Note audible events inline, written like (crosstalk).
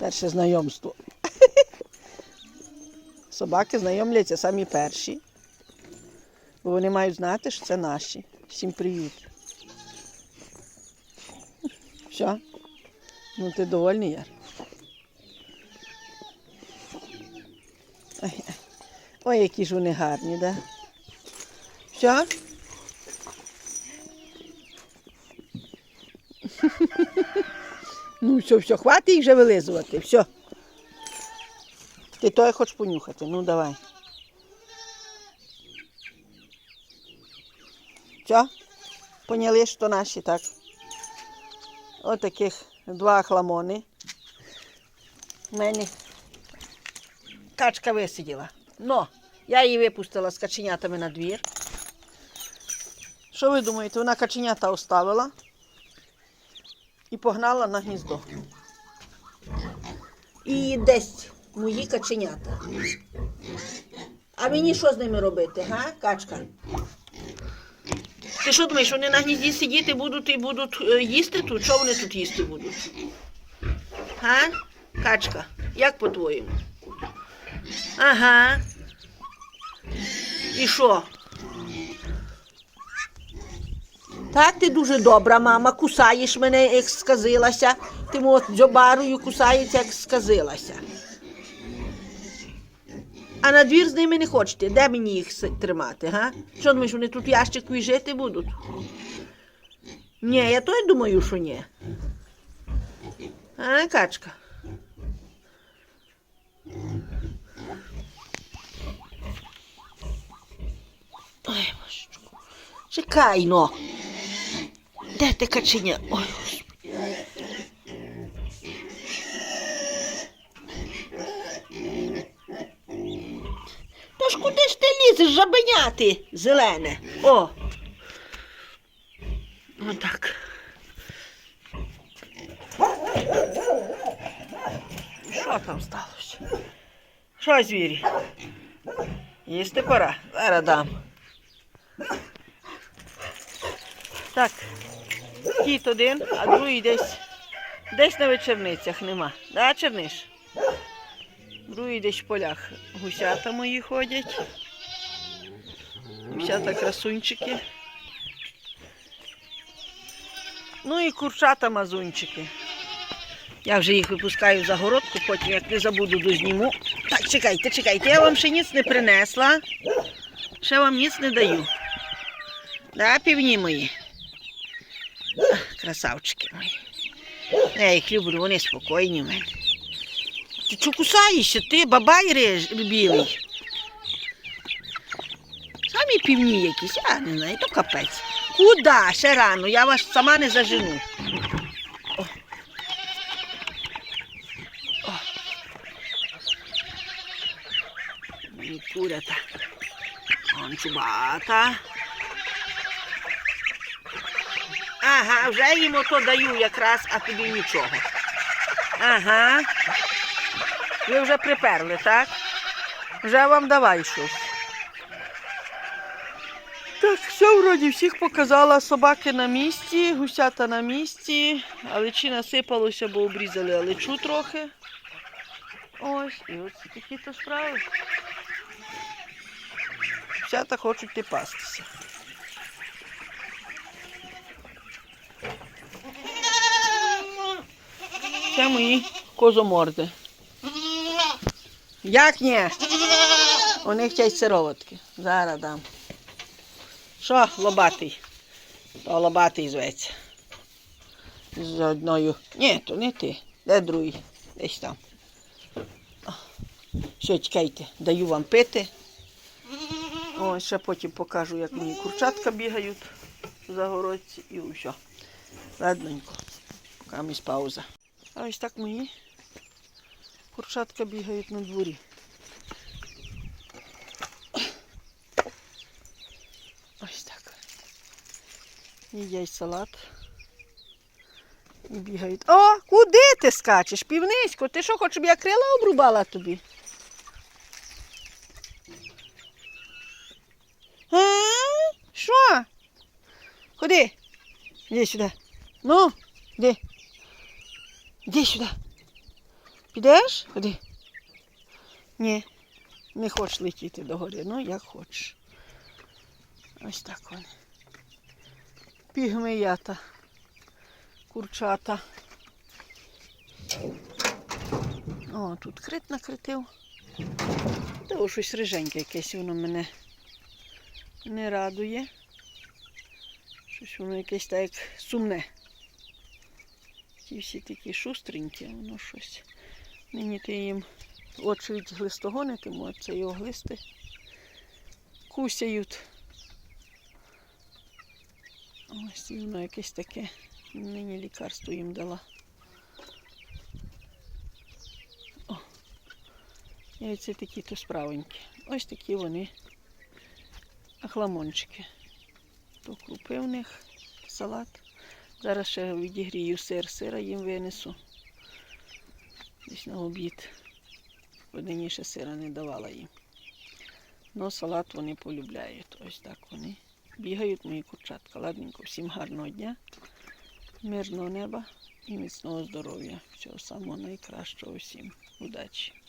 Перше знайомство. (laughs) Собаки знайомляться самі перші. Бо вони мають знати, що це наші. Всім привіт. (laughs) Все? Ну ти довольний, Яр? Ой, які ж вони гарні, да? Все? (laughs) Ну, все, все, хватить їх вже вилизувати, все. Ти той хочеш понюхати, ну давай. Все? Поняли, що наші, так? Отаких два хламони. У мене качка висиділа. Но я її випустила з каченятами на двір. Що ви думаєте, вона каченята оставила і погнала на гніздо. І десь мої каченята. А мені що з ними робити, га, качка? Ти що думаєш, вони на гнізді сидіти будуть і будуть е, їсти тут? Що вони тут їсти будуть? Га? Качка, як по-твоєму? Ага. І що? Так, ти дуже добра, мама, кусаєш мене, як сказилася. Ти от дзьобарою кусаєш, як сказилася. А на двір з ними не хочете. Де мені їх тримати, га? Що думаєш, вони тут в ящику і жити будуть? Ні, я то й думаю, що ні. А, качка. Ой. Чекай, но. Де ти каченя? Ой, господи. Та ж куди ж ти лізеш, жабеняти зелене? О. Отак. Що там сталося? Що, звірі? Їсти пора. Зараз дам. Так. Кіт один, а другий десь. Десь на вечерницях нема. Да, черниш? Другий десь в полях. Гусята мої ходять. Гусята красунчики. Ну і курчата мазунчики. Я вже їх випускаю за городку, потім як не забуду, дозніму. Так, чекайте, чекайте, я вам ще ніц не принесла. Ще вам ніц не даю. Да, півні мої. Красавчики мої. Я їх люблю, вони спокійні в мене. Ти чого кусаєшся? Ти бабай реж білий. Самі півні якісь, я не знаю, то капець. Куда? Ще рано, я вас сама не зажену. Курята. Он чубата. Ага, вже їм ото даю якраз, а тобі нічого. Ага. Ви вже приперли, так? Вже вам давай щось. Так, все вроді всіх показала. Собаки на місці, гусята на місці. Алечі насипалося, бо обрізали алечу трохи. Ось, і ось такі то справи. Гусята хочуть ти пастися. Це мої козоморди. Як ні? Вони хочуть сироватки. Зараз дам. Що, лобатий? То лобатий зветься. З одною. Ні, то не ти. Де другий? Десь там. О, Все, чекайте, даю вам пити. Ось ще потім покажу, як мені курчатка бігають в загородці і все. Ладненько. Камість пауза. А ось так мої курчатка бігають на дворі. Ось так. Їдять салат. І бігають. О, куди ти скачеш? Півнисько, ти що хочеш, щоб я крила обрубала тобі? Що? Ходи. Іди сюди. Ну, іди. Іди сюди. Підеш? Ходи. Ні, не хочеш летіти до гори, ну як хочеш. Ось так вони. Пігмеята, курчата. О, тут крит накритив. Та щось риженьке якесь воно мене не радує. Щось воно якесь так сумне. Ті всі такі шустренькі, воно щось. Нині ти їм очередь глистогонитиму, а це його глисти кусяють. Ось і воно якесь таке. Нині лікарство їм дала. О, яйця такі то справенькі. Ось такі вони ахламончики. То крупи в них салат. Зараз ще відігрію сир, сира їм винесу. Десь на обід. Однині ще сира не давала їм. Ну, салат вони полюбляють. Ось так вони бігають, мої курчатка. Ладненько, всім гарного дня, мирного неба і міцного здоров'я. Всього самого найкращого всім. Удачі!